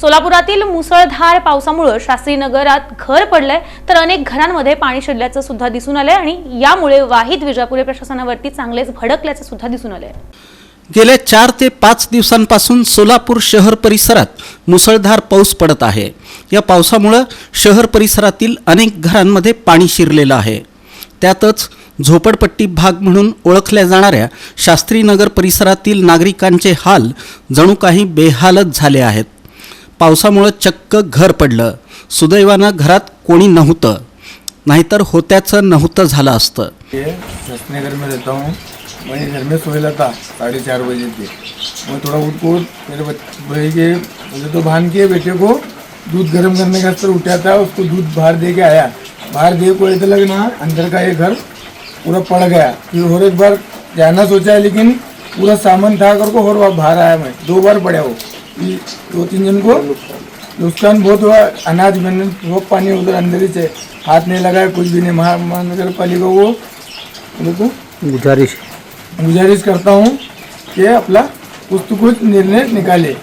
सोलापुरातील मुसळधार पावसामुळे शास्त्रीनगरात घर पडलंय तर अनेक घरांमध्ये पाणी शिरल्याचं सुद्धा दिसून आलंय आणि यामुळे वाहिद विजापुरे प्रशासनावरती चांगलेच भडकल्याचं सुद्धा दिसून आलंय. गेल्या चार ते पाच दिवसांपासून सोलापूर शहर परिसरात मुसळधार पाऊस पडत आहे. या पावसामुळं शहर परिसरातील अनेक घरांमध्ये पाणी शिरलेलं आहे. त्यातच झोपडपट्टी भाग म्हणून ओळखल्या जाणाऱ्या शास्त्रीनगर परिसरातील नागरिकांचे हाल जणू काही बेहालच झाले आहेत. पावसामुळं चक्क घर पडलं. सुदैवानं घरात कोणी नव्हतं. नाहीतर होत्याचं नव्हतं झालं असतं. ये शस्त्रनगर में म्हणजे रहता हूँ वहीं घर में सोएला था साढ़े चार बजे थे मैं थोड़ा उठ को मेरे बच्चे भाई के मुझे तो भान के बेटे को दूध गर्म करने का स्तर उठा था उसको दूध बाहर दे के आया. बाहर दे को ऐसा लगना. अंदर का ये घर? पूरा पड़ गया. फिर और एक बार जाना सोचा है लेकिन पूरा सामान था करके और वहाँ बाहर आया मैं. दो बार पड़ा वो. ये दो तीन जन को नुकसान बहुत हुआ अनाज मैंने वो पानी उधर अंदर ही से हाथ नहीं लगाया कुछ भी नहीं महा महानगर पालिका को बोले तो गुजारिश। गुजारिश करता हूँ कि अपना कुछ तो कुछ निर्णय निकाले।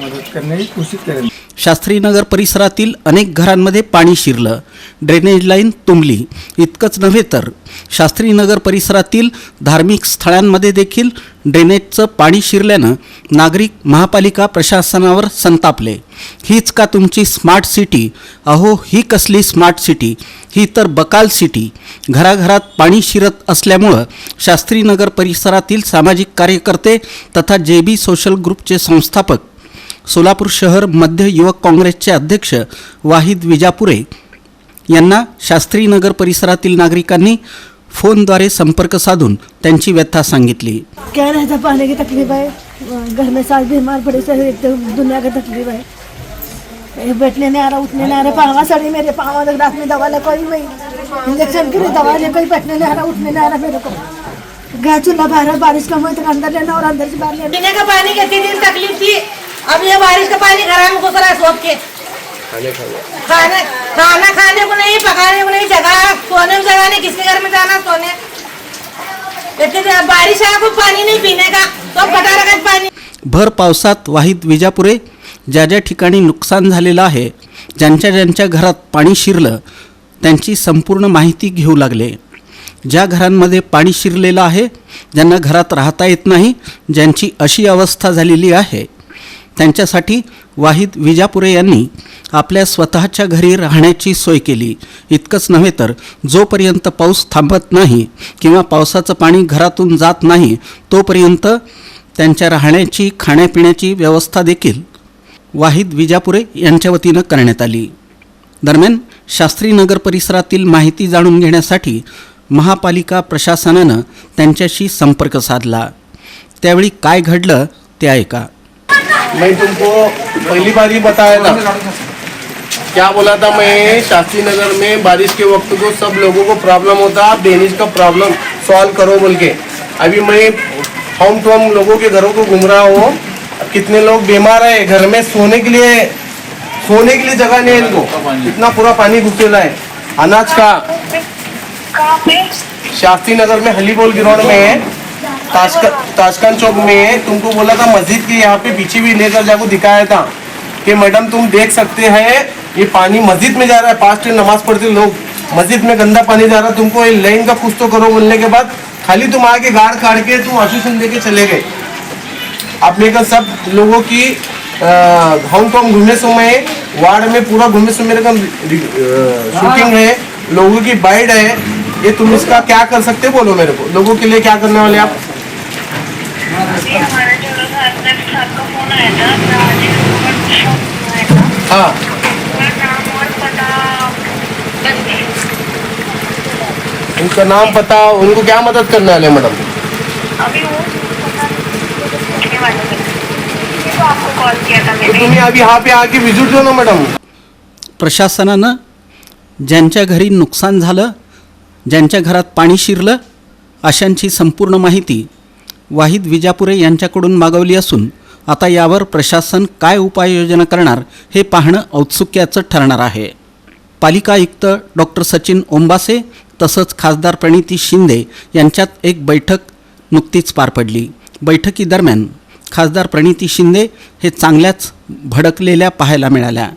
मदद करने की कोशिश करें। शास्त्रीनगर परिसरातील अनेक घरांमध्ये पाणी शिरलं. ड्रेनेज लाईन तुंबली. इतकंच नव्हे तर शास्त्रीनगर परिसरातील धार्मिक स्थळांमध्ये देखील ड्रेनेजचं पाणी शिरल्यानं नागरिक महापालिका प्रशासनावर संतापले. हीच का तुमची स्मार्ट सिटी अहो ही कसली स्मार्ट सिटी ही तर बकाल सिटी घराघरात पाणी शिरत असल्यामुळं शास्त्रीनगर परिसरातील सामाजिक कार्यकर्ते तथा जे बी सोशल ग्रुपचे संस्थापक सोलापूर शहर मध्य युवक काँग्रेसचे अध्यक्ष वाहिद विजापुरे यांना शास्त्रीनगर परिसरातील नागरिकांनी फोनद्वारे संपर्क साधून त्यांची व्यथा सांगितली. क्या रहता पानी की तकलीफ है घर में सास बीमार पड़े से एक तो दुनिया की तकलीफ है ये बैठने नहीं आ रहा उठने नहीं आ रहा पावा सड़ी मेरे पावा तक रात में दवा ले कोई नहीं. इंजेक्शन के लिए दवा ले कोई बैठने नहीं आ रहा उठने नहीं आ रहा मेरे को. गैस चूल्हा बाहर बारिश कम हुई तो अंदर लेना और अंदर से बाहर लेना पीने का पानी की इतनी दिन तकलीफ थी अब ये बारिश का पानी घर में घुस रहा है सोच के। खाने खाना। खाने को नहीं पकाने को नहीं जगह सोने को जगह नहीं किसके घर में जाना सोने इतनी बारिश है कोई पानी नहीं पीने का। तो रखा है पानी भर पावसात वाहिद विजापुरे ज्या ज्या ठिकाणी नुकसान झालेलं आहे ज्यांच्या ज्यांच्या घरात पाणी शिरलं त्यांची संपूर्ण माहिती घेऊ लागले. ज्या घरांमध्ये पाणी शिरलेलं आहे ज्यांना घरात राहता येत नाही ज्यांची अशी अवस्था झालेली आहे त्यांच्यासाठी वाहिद विजापुरे यांनी आपल्या स्वतःच्या घरी राहण्याची सोय केली. इतकंच नव्हे तर जोपर्यंत पाऊस थांबत नाही किंवा पावसाचं पाणी घरातून जात नाही तोपर्यंत त्यांच्या राहण्याची खाण्यापिण्याची व्यवस्था देखील वाहिद विजापुरे यांच्या वतीनं करण्यात आली. दरम्यान शास्त्रीनगर परिसरातील माहिती जाणून घेण्यासाठी महापालिका प्रशासनानं त्यांच्याशी संपर्क साधला. त्यावेळी काय घडलं ते ऐका. मैं तुमको पहली बार ही बताया था। क्या बोला था मैं? शास्त्री नगर में बारिश के वक्त को सब लोगों को प्रॉब्लम होता आप ड्रेनेज का प्रॉब्लम सॉल्व करो बोल के अभी मैं होम टू होम लोगों के घरों को घूम रहा हूँ। कितने लोग बीमार है? घर में सोने के लिए सोने के लिए जगह नहीं है इनको। इतना पूरा पानी घुसेला है। अनाज का। शास्त्री नगर में हलीबोल ग्राउंड में है। ताशकन चौक में तुमको बोला था मस्जिद के यहाँ पे पीछे भी लेकर जाको दिखाया था कि मैडम, तुम देख सकते हैं, ये पानी मस्जिद में जा रहा है पास्ट नमाज़ पढ़ते लोग, मस्जिद में गंदा पानी जा रहा है, तुमको ये लाइन का कुछ तो करो बोलने के बाद, खाली तुम आके गाड़ काट के तुम आशीषन लेके चले गए। आपने का सब लोगों की टॉम घूमने समय, वार्ड में पूरा घूमने समय का शूटिंग है, लोगों की बाइड है, ये तुम इसका क्या कर सकते बोलो मेरे को, लोगों के लिए क्या करने वाले आप? हाँ. उनका नाम पता उनको क्या मदद करने वाले मैडम अभी वो पता नहीं पूछने वाले थे तो आपको कॉल किया था तो मैंने तुम्हें अभी यहाँ पे आके विजिट दो ना मैडम प्रशासनानं ज्यांच्या घरी नुकसान झालं ज्यांच्या घरात पाणी शिरलं अशांची संपूर्ण माहिती वाहिद विजापुरे यांच्याकडून मागवली असून आता यावर प्रशासन काय उपाययोजना करणार हे पाहणं औत्सुक्याचं ठरणार आहे. पालिका आयुक्त डॉक्टर सचिन ओंबासे तसंच खासदार प्रणिती शिंदे यांच्यात एक बैठक नुकतीच पार पडली. बैठकीदरम्यान खासदार प्रणिती शिंदे हे चांगल्याच भडकलेल्या पाहायला मिळाल्या.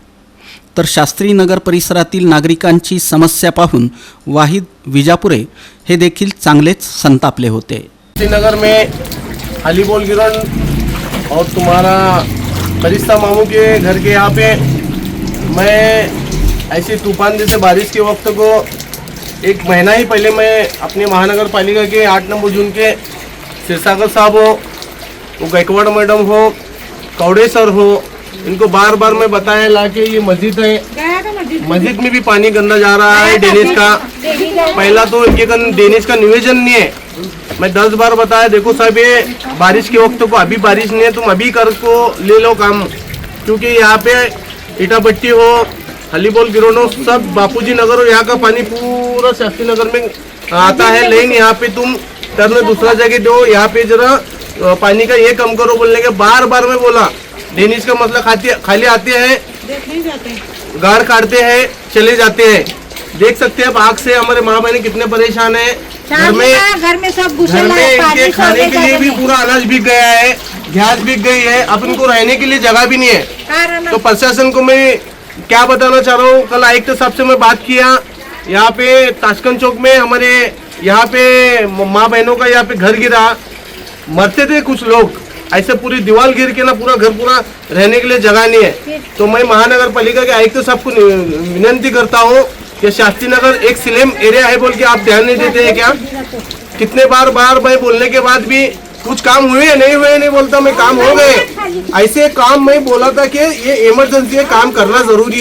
तर शास्त्रीनगर परिसरातील नागरिकांची समस्या पाहून वाहिद विजापुरे हे देखील चांगलेच संतापले होते. श्रीनगर में अली बोल गिरोन और तुम्हारा फरिश्ता मामू के घर के यहाँ पे मैं ऐसी तूफ़ान जैसे बारिश के वक्त को एक महीना ही पहले मैं अपने महानगर पालिका के आठ नंबर जून के सिरसागर साहब हो वो गायकवाड़ मैडम हो कौड़े सर हो इनको बार बार मैं बताया ला के ये मस्जिद है। मस्जिद में? भी पानी गंदा जा रहा है डेनिस का। पहला तो इनके कन डेनिस का निवेदन नहीं है। मैं दस बार बताया, देखो साहब, ये बारिश के वक्त को अभी बारिश नहीं है, तुम अभी कर को ले लो काम। क्योंकि यहाँ पे ईटा भट्टी हो, हलीबोल गिरोनो सब बापूजी नगर हो, यहाँ का पानी पूरा शास्त्री नगर में आता है। लेकिन यहाँ पे तुम करने दूसरा जगह दो, यहाँ पे जरा पानी का ये कम करो बोलने के बार बार मैं बोला डेनिस का मतलब खाती, खाली आते हैं, गाड़ काटते हैं, चले जाते हैं। देख सकते हैं आप आग से, हमारे माँ बहने कितने परेशान है। घर में घर में सब घर में इनके खाने के लिए भी पूरा अनाज बिक गया है गैस बिक गई है अब इनको रहने के लिए जगह भी नहीं है। तो प्रशासन को मैं क्या बताना चाह रहा हूँ? कल आयुक्त साहब से मैं बात किया। यहाँ पे ताशकंद चौक में हमारे यहाँ पे माँ बहनों का यहाँ पे घर गिरा। मरते थे कुछ लोग। ऐसे पूरी दीवार गिर के ना पूरा घर पूरा रहने के लिए जगह नहीं है। तो मैं महानगर पालिका के आयुक्त साहब को विनंती करता हूँ कि शास्त्री नगर एक सिलेम एरिया है बोल के आप ध्यान नहीं देते हैं क्या? कितने बार बार मैं बोलने के बाद भी कुछ काम हुए या नहीं हुए, नहीं बोलता, मैं काम हो गए। ऐसे काम मैं बोला था कि ये इमरजेंसी है काम करना ज़रूरी है।